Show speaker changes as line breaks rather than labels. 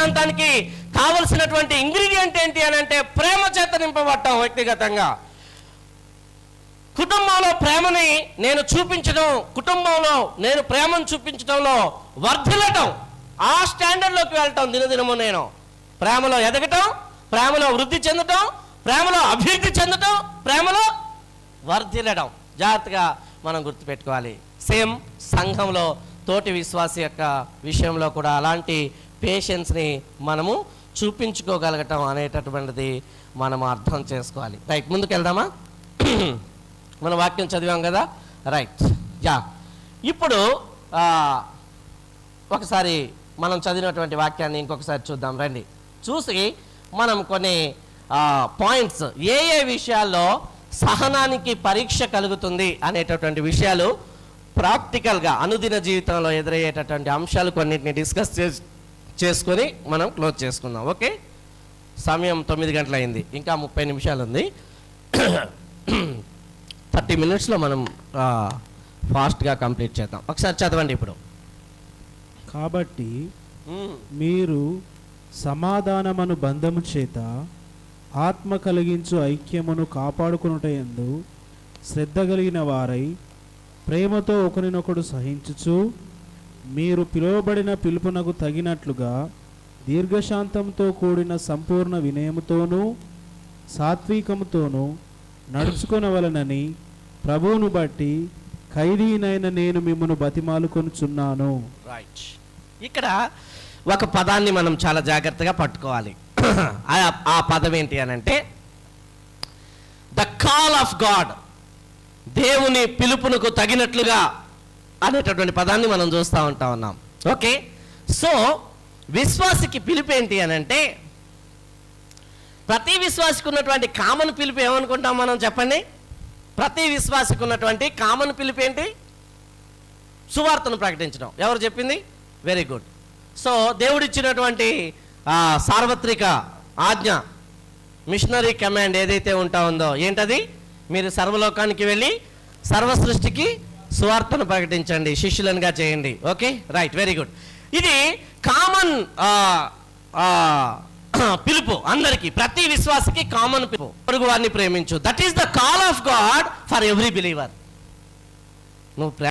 దీర్ఘశాంతానికి కావలసినటువంటి ఇంగ్రీడియంట్ ఏంటి అని అంటే ప్రేమ చేత నింపబడటం వ్యక్తిగతంగా. కుటుంబంలో ప్రేమని నేను చూపించడం కుటుంబంలో నేను ప్రేమను చూపించడంలో వర్ధిల్లటం ఆ స్టాండర్డ్లోకి వెళ్ళటం దినదినము నేను. ప్రేమలో ఎదగటం ప్రేమలో వృద్ధి చెందటం ప్రేమలో అభివృద్ధి చెందటం ప్రేమలో వర్ధిల్లడం. జాగ్రత్తగా మనం గుర్తుపెట్టుకోవాలి. సేమ్ సంఘంలో తోటి విశ్వాస యొక్క విషయంలో కూడా అలాంటి పేషెన్స్ని మనము చూపించుకోగలగటం అనేటటువంటిది మనం అర్థం చేసుకోవాలి. రైట్ ముందుకు వెళ్దామా? మన వాక్యం చదివాం కదా? Right yeah. ఇప్పుడు ఒకసారి మనం చదివినటువంటి వాక్యాన్ని ఇంకొకసారి చూద్దాం రండి. చూసి మనం కొన్ని పాయింట్స్ ఏ ఏ విషయాల్లో సహనానికి పరీక్ష కలుగుతుంది అనేటటువంటి విషయాలు ప్రాక్టికల్గా అనుదిన జీవితంలో ఎదురయ్యేటటువంటి అంశాలు కొన్నింటిని డిస్కస్ చేసి చేసుకొని మనం క్లోజ్ చేసుకుందాం. ఓకే? సమయం తొమ్మిది గంటలైంది. ఇంకా ముప్పై నిమిషాలు ఉంది థర్టీ మినిట్స్లో మనం ఫాస్ట్గా కంప్లీట్ చేద్దాం. ఒకసారి చదవండి ఇప్పుడు.
కాబట్టి మీరు సమాధానమను బంధము చేత ఆత్మ కలిగించు ఐక్యమును కాపాడుకునుటయందు శ్రద్ధ కలిగిన వారై ప్రేమతో ఒకరినొకడు సహించుచు మీరు పిలువబడిన పిలుపునకు తగినట్లుగా దీర్ఘశాంతంతో కూడిన సంపూర్ణ వినయముతోనూ సాత్వికముతోనూ నడుచుకొనవలనని ప్రభువును బట్టి ఖైదీనైన నేను మిమ్మను బతిమాలుకొనుచున్నాను.
రైట్ ఇక్కడ ఒక పదాన్ని మనం చాలా జాగ్రత్తగా పట్టుకోవాలి. ఆ- ఆ పదం ఏంటి అని అంటే ద కాల్ ఆఫ్ గాడ్ దేవుని పిలుపునకు తగినట్లుగా అనేటటువంటి పదాన్ని మనం చూస్తూ ఉంటా ఉన్నాం. ఓకే? సో విశ్వాసికి పిలుపు ఏంటి అని అంటే ప్రతి విశ్వాసికి ఉన్నటువంటి కామన్ పిలుపు ఏమనుకుంటాం మనం చెప్పండి? ప్రతి విశ్వాసికి ఉన్నటువంటి కామన్ పిలుపు ఏంటి? సువార్తను ప్రకటించడం. ఎవరు చెప్పింది? వెరీ గుడ్ సో దేవుడిచ్చినటువంటి సార్వత్రిక ఆజ్ఞ మిషనరీ కమాండ్ ఏదైతే ఉంటా ఉందో ఏంటది? మీరు సర్వలోకానికి వెళ్ళి సర్వ సృష్టికి సువార్తను ప్రకటించండి శిష్యులనుగా చేయండి. ఓకే? Right very good. ఇది కామన్ పిలుపు అందరికీ ప్రతి విశ్వాసకి కామన్ పిలుపు. పొరుగు వారిని ప్రేమించు. That is the call of God for every believer నువ్వు